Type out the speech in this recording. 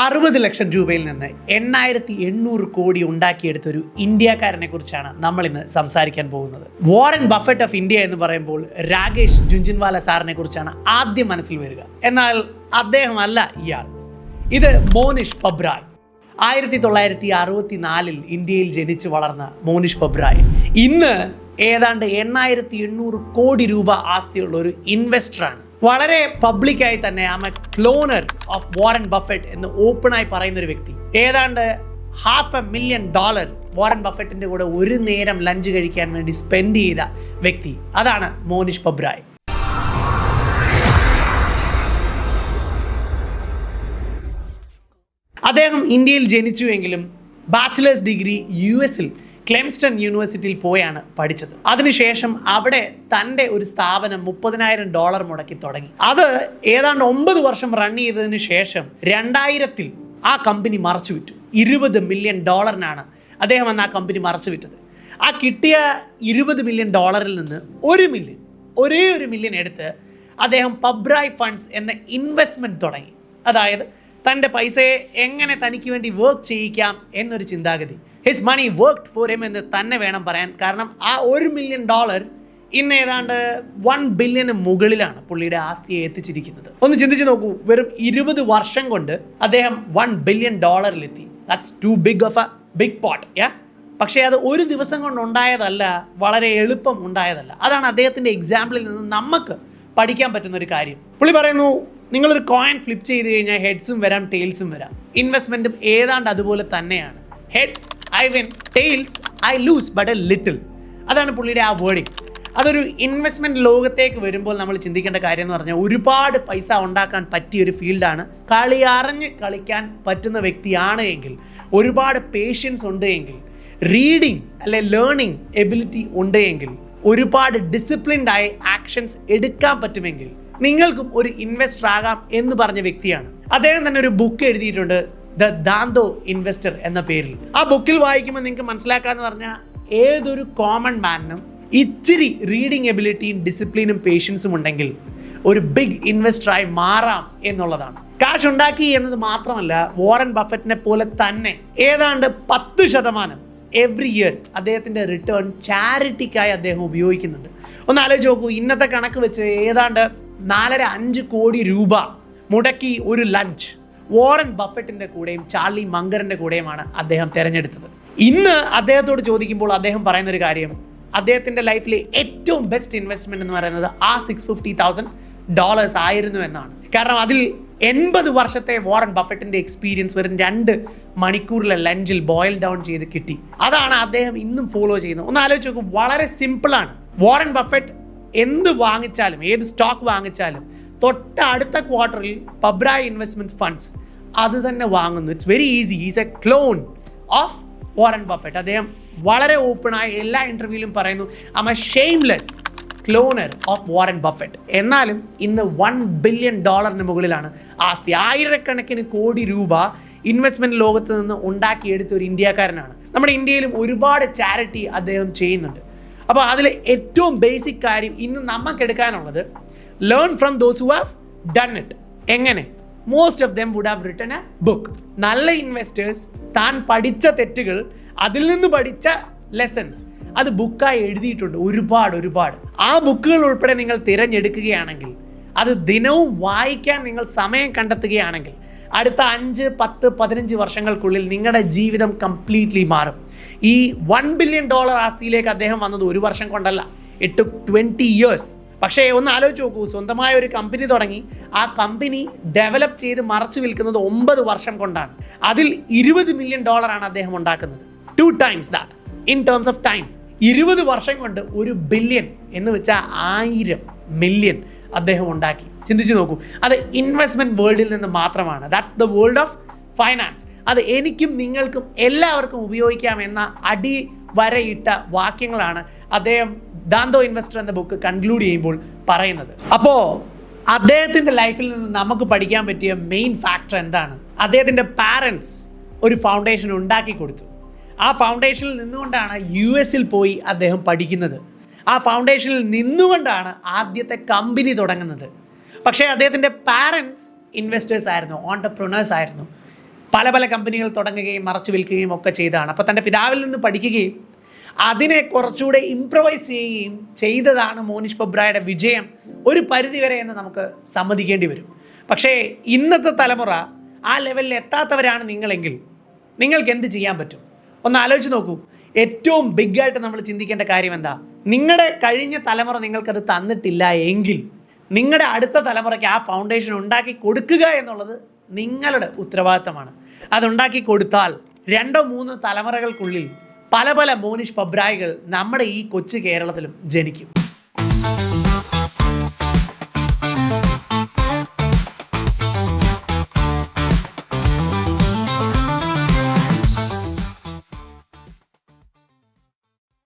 അറുപത് ലക്ഷം രൂപയിൽ നിന്ന് എണ്ണായിരത്തി എണ്ണൂറ് കോടി ഉണ്ടാക്കിയെടുത്ത ഒരു ഇന്ത്യക്കാരനെ കുറിച്ചാണ് നമ്മൾ ഇന്ന് സംസാരിക്കാൻ പോകുന്നത്. വാറൻ ബഫറ്റ് ഓഫ് ഇന്ത്യ എന്ന് പറയുമ്പോൾ രാകേഷ് ജുഞ്ചിൻവാല സാറിനെ കുറിച്ചാണ് ആദ്യം മനസ്സിൽ വരിക. എന്നാൽ അദ്ദേഹം അല്ല ഇയാൾ. ഇത് മോനിഷ് പബ്രായ് ആയിരത്തി തൊള്ളായിരത്തി അറുപത്തി നാലിൽ ഇന്ത്യയിൽ ജനിച്ചു വളർന്ന മോനിഷ് പബ്രായ് ഇന്ന് ഏതാണ്ട് എണ്ണായിരത്തി എണ്ണൂറ് കോടി രൂപ ആസ്തിയുള്ള ഒരു ഇൻവെസ്റ്ററാണ് വളരെ പബ്ലിക്കായി തന്നെ am a cloner of Warren Buffett എന്ന് ഓപ്പണായി പറയുന്ന ഒരു വ്യക്തി. ഏതാണ്ട് half a million dollar Warren ബഫറ്റിന്റെ കൂടെ ഒരു നേരം ലഞ്ച് കഴിക്കാൻ വേണ്ടി സ്പെൻഡ് ചെയ്ത വ്യക്തി. അതാണ് മോനിഷ് പബ്രായ്. അദ്ദേഹം ഇന്ത്യയിൽ ജനിച്ചുവെങ്കിലും ബാച്ചിലേഴ്സ് ഡിഗ്രി യു എസിൽ ക്ലെംസ്റ്റൺ യൂണിവേഴ്സിറ്റിയിൽ പോയാണ് പഠിച്ചത്. അതിനുശേഷം അവിടെ തന്റെ ഒരു സ്ഥാപനം മുപ്പതിനായിരം ഡോളർ മുടക്കി തുടങ്ങി. അത് ഏതാണ്ട് ഒമ്പത് വർഷം റൺ ചെയ്തതിന് ശേഷം രണ്ടായിരത്തിൽ ആ കമ്പനി മറച്ചു വിറ്റു ഇരുപത് മില്യൺ ഡോളറിനാണ് അദ്ദേഹം അന്ന് ആ കമ്പനി മറച്ചു വിറ്റത് ആ കിട്ടിയ ഇരുപത് മില്യൺ ഡോളറിൽ നിന്ന് ഒരു മില്യൺ ഒരേ ഒരു മില്യൺ എടുത്ത് അദ്ദേഹം പബ്രായ് ഫണ്ട്സ് എന്ന ഇൻവെസ്റ്റ്മെന്റ് തുടങ്ങി. അതായത് തന്റെ പൈസയെ എങ്ങനെ തനിക്ക് വേണ്ടി വർക്ക് ചെയ്യിക്കാം എന്നൊരു ചിന്താഗതി. His money work for him എന്ന് തന്നെ വേണം പറയാൻ. കാരണം ആ ഒരു മില്യൺ ഡോളർ ഇന്ന് ഏതാണ്ട് വൺ ബില്യന് മുകളിലാണ് പുള്ളിയുടെ ആസ്തിയെ എത്തിച്ചിരിക്കുന്നത്. ഒന്ന് ചിന്തിച്ച് നോക്കൂ വെറും ഇരുപത് വർഷം കൊണ്ട് അദ്ദേഹം one billion ഡോളറിലെത്തി that's too big of a big pot yeah പക്ഷേ അത് ഒരു ദിവസം കൊണ്ട് ഉണ്ടായതല്ല വളരെ എളുപ്പം ഉണ്ടായതല്ല. അതാണ് അദ്ദേഹത്തിന്റെ എക്സാമ്പിളിൽ നിന്ന് നമുക്ക് പഠിക്കാൻ പറ്റുന്ന ഒരു കാര്യം. പുള്ളി പറയുന്നു നിങ്ങളൊരു കോയിൻ ഫ്ലിപ്പ് ചെയ്ത് കഴിഞ്ഞാൽ ഹെഡ്സും വരാം ടെയിൽസും വരാം. ഇൻവെസ്റ്റ്മെന്റും ഏതാണ്ട് അതുപോലെ തന്നെയാണ്. Heads I win tails I lose but a little അതാണ് പുള്ളിയുടെ ആ വേർഡിങ് അതൊരു ഇൻവെസ്റ്റ്മെന്റ് ലോകത്തേക്ക് വരുമ്പോൾ നമ്മൾ ചിന്തിക്കേണ്ട കാര്യം എന്ന് പറഞ്ഞാൽ ഒരുപാട് പൈസ ഉണ്ടാക്കാൻ പറ്റിയ ഒരു ഫീൽഡാണ്. കളി അറിഞ്ഞ് കളിക്കാൻ പറ്റുന്ന വ്യക്തിയാണ് എങ്കിൽ ഒരുപാട് പേഷ്യൻസ് ഉണ്ട് എങ്കിൽ റീഡിങ് അല്ലെ ലേണിംഗ് എബിലിറ്റി ഉണ്ട് എങ്കിൽ ഒരുപാട് ഡിസിപ്ലിൻഡായി ആക്ഷൻസ് എടുക്കാൻ പറ്റുമെങ്കിൽ നിങ്ങൾക്കും ഒരു ഇൻവെസ്റ്റർ ആകാം എന്ന് പറഞ്ഞ വ്യക്തിയാണ്. അദ്ദേഹം തന്നെ ഒരു ബുക്ക് എഴുതിയിട്ടുണ്ട് ദ ദാന്തോ ഇൻവെസ്റ്റർ എന്ന പേരിൽ. ആ ബുക്കിൽ വായിക്കുമ്പോൾ നിങ്ങൾക്ക് മനസ്സിലാക്കാന്ന് പറഞ്ഞാൽ ഏതൊരു കോമൺ മാനിനും ഇച്ചിരി റീഡിങ് എബിലിറ്റിയും ഡിസിപ്ലിനും പേഷ്യൻസും ഉണ്ടെങ്കിൽ ഒരു ബിഗ് ഇൻവെസ്റ്ററായി മാറാം എന്നുള്ളതാണ്. കാശ് ഉണ്ടാക്കി എന്നത് മാത്രമല്ല വോറൻ ബഫറ്റിനെ പോലെ തന്നെ ഏതാണ്ട് പത്ത് ശതമാനം എവ്രി ഇയർ അദ്ദേഹത്തിന്റെ റിട്ടേൺ ചാരിറ്റിക്കായി അദ്ദേഹം ഉപയോഗിക്കുന്നുണ്ട്. ഒന്ന് ആലോചിച്ച് നോക്കൂ ഇന്നത്തെ കണക്ക് വെച്ച് ഏതാണ്ട് നാലര അഞ്ച് കോടി രൂപ മുടക്കി ഒരു ലഞ്ച് വോറൻ ബഫറ്റിന്റെ കൂടെയും ചാർലി മങ്കറിന്റെ കൂടെയുമാണ് അദ്ദേഹം തിരഞ്ഞെടുത്തത്. ഇന്ന് അദ്ദേഹത്തോട് ചോദിക്കുമ്പോൾ അദ്ദേഹം പറയുന്ന ഒരു കാര്യം. അദ്ദേഹത്തിന്റെ ലൈഫിലെ ഏറ്റവും ബെസ്റ്റ് ഇൻവെസ്റ്റ്മെന്റ് എന്ന് പറയുന്നത് ആ സിക്സ് ഫിഫ്റ്റി തൗസൻഡ് ഡോളേഴ്സ് ആയിരുന്നു എന്നാണ്. കാരണം അതിൽ എൺപത് വർഷത്തെ വോറൻ ബഫറ്റിന്റെ എക്സ്പീരിയൻസ് വെറും രണ്ട് മണിക്കൂറിലെ ലഞ്ചിൽ ബോയിൽ ഡൗൺ ചെയ്ത് കിട്ടി. അതാണ് അദ്ദേഹം ഇന്നും ഫോളോ ചെയ്യുന്നത്. ഒന്ന് ആലോചിച്ച് നോക്കും വളരെ സിമ്പിളാണ് വോറൻ ബഫറ്റ് എന്ത് വാങ്ങിച്ചാലും ഏത് സ്റ്റോക്ക് വാങ്ങിച്ചാലും തൊട്ട അടുത്ത ക്വാർട്ടറിൽ പബ്രായ് ഇൻവെസ്റ്റ്മെന്റ് ഫണ്ട്സ് അത് തന്നെ വാങ്ങുന്നു. It's very easy is a clone of Warren Buffett അദ്ദേഹം വളരെ ഓപ്പണായി എല്ലാ ഇന്റർവ്യൂവിലും പറയുന്നു I a shameless cloner of Warren Buffett എന്നാലും ഇന്ന് വൺ ബില്യൺ ഡോളറിന് മുകളിലാണ് ആസ്തി. ആയിരക്കണക്കിന് കോടി രൂപ ഇൻവെസ്റ്റ്മെന്റ് ലോകത്ത് നിന്ന് ഉണ്ടാക്കിയെടുത്ത ഒരു ഇന്ത്യക്കാരനാണ്. നമ്മുടെ ഇന്ത്യയിലും ഒരുപാട് ചാരിറ്റി അദ്ദേഹം ചെയ്യുന്നുണ്ട്. അപ്പോൾ അതിൽ ഏറ്റവും ബേസിക് കാര്യം ഇന്ന് നമുക്ക് എടുക്കാനുള്ളത് learn from those who have done it എങ്ങനെ? Most of them would have written a book നല്ല ഇൻവെസ്റ്റേഴ്സ് താൻ പഠിച്ച തെറ്റുകൾ അതിൽ നിന്ന് പഠിച്ച ലെസൺസ് അത് ബുക്കായി എഴുതിയിട്ടുണ്ട്. ഒരുപാട് ഒരുപാട്. ആ ബുക്കുകൾ ഉൾപ്പെടെ നിങ്ങൾ തിരഞ്ഞെടുക്കുകയാണെങ്കിൽ അത് ദിനവും വായിക്കാൻ നിങ്ങൾ സമയം കണ്ടെത്തുകയാണെങ്കിൽ അടുത്ത അഞ്ച് പത്ത് പതിനഞ്ച് വർഷങ്ങൾക്കുള്ളിൽ നിങ്ങളുടെ ജീവിതം കംപ്ലീറ്റ്ലി മാറും. ഈ വൺ ബില്യൺ ഡോളർ ആസ്തിയിലേക്ക് അദ്ദേഹം വന്നത് ഒരു വർഷം കൊണ്ടല്ല ഇറ്റ് ട്വന്റി ഇയേഴ്സ് പക്ഷേ ഒന്ന് ആലോചിച്ച് നോക്കൂ സ്വന്തമായ ഒരു കമ്പനി തുടങ്ങി ആ കമ്പനി ഡെവലപ്പ് ചെയ്ത് മറച്ചു വിൽക്കുന്നത് ഒമ്പത് വർഷം കൊണ്ടാണ്. അതിൽ ഇരുപത് മില്യൺ ഡോളറാണ് അദ്ദേഹം ഉണ്ടാക്കുന്നത്. Two times that in terms of time ഇരുപത് വർഷം കൊണ്ട് ഒരു ബില്യൺ എന്ന് വെച്ചാൽ ആയിരം മില്യൺ അദ്ദേഹം ഉണ്ടാക്കി. ചിന്തിച്ചു നോക്കൂ. അത് ഇൻവെസ്റ്റ്മെന്റ് വേൾഡിൽ നിന്ന് മാത്രമാണ്. That's the world of finance അത് എനിക്കും നിങ്ങൾക്കും എല്ലാവർക്കും ഉപയോഗിക്കാം എന്ന അടി വരയിട്ട വാക്യങ്ങളാണ് അദ്ദേഹം ദാന്തോ ഇൻവെസ്റ്റർ എന്ന ബുക്ക് കൺക്ലൂഡ് ചെയ്യുമ്പോൾ പറയുന്നത്. അപ്പോൾ അദ്ദേഹത്തിന്റെ ലൈഫിൽ നിന്ന് നമുക്ക് പഠിക്കാൻ പറ്റിയ മെയിൻ ഫാക്ടർ എന്താണ്? അദ്ദേഹത്തിന്റെ പാരൻസ് ഒരു ഫൗണ്ടേഷൻ ഉണ്ടാക്കി കൊടുത്തു. ആ ഫൗണ്ടേഷനിൽ നിന്നുകൊണ്ടാണ് യു എസിൽ പോയി അദ്ദേഹം പഠിക്കുന്നത്. ആ ഫൗണ്ടേഷനിൽ നിന്നുകൊണ്ടാണ് ആദ്യത്തെ കമ്പനി തുടങ്ങുന്നത്. പക്ഷേ അദ്ദേഹത്തിന്റെ പാരൻസ് ഇൻവെസ്റ്റേഴ്സ് ആയിരുന്നു ഓണ്ടർപ്രണേഴ്സ് ആയിരുന്നു. പല പല കമ്പനികൾ തുടങ്ങുകയും മറച്ചു വിൽക്കുകയും ഒക്കെ ചെയ്തതാണ്. അപ്പോൾ തന്റെ പിതാവിൽ നിന്ന് പഠിക്കുകയും അതിനെ കുറച്ചുകൂടെ ഇംപ്രവൈസ് ചെയ്യുകയും ചെയ്തതാണ് മോനിഷ് പബ്രായുടെ വിജയം ഒരു പരിധിവരെ എന്ന് നമുക്ക് സമ്മതിക്കേണ്ടി വരും. പക്ഷേ ഇന്നത്തെ തലമുറ ആ ലെവലിൽ എത്താത്തവരാണ് നിങ്ങളെങ്കിൽ നിങ്ങൾക്ക് എന്ത് ചെയ്യാൻ പറ്റും? ഒന്ന് ആലോചിച്ച് നോക്കൂ. ഏറ്റവും ബിഗ് ആയിട്ട് നമ്മൾ ചിന്തിക്കേണ്ട കാര്യം എന്താ? നിങ്ങളുടെ കഴിഞ്ഞ തലമുറ നിങ്ങൾക്കത് തന്നിട്ടില്ല എങ്കിൽ നിങ്ങളുടെ അടുത്ത തലമുറയ്ക്ക് ആ ഫൗണ്ടേഷൻ ഉണ്ടാക്കി കൊടുക്കുക എന്നുള്ളത് നിങ്ങളുടെ ഉത്തരവാദിത്തമാണ്. അതുണ്ടാക്കി കൊടുത്താൽ രണ്ടോ മൂന്നോ തലമുറകൾക്കുള്ളിൽ പല പല മോനിഷ് പബ്രായികൾ നമ്മുടെ ഈ കൊച്ചു കേരളത്തിലും ജനിക്കും.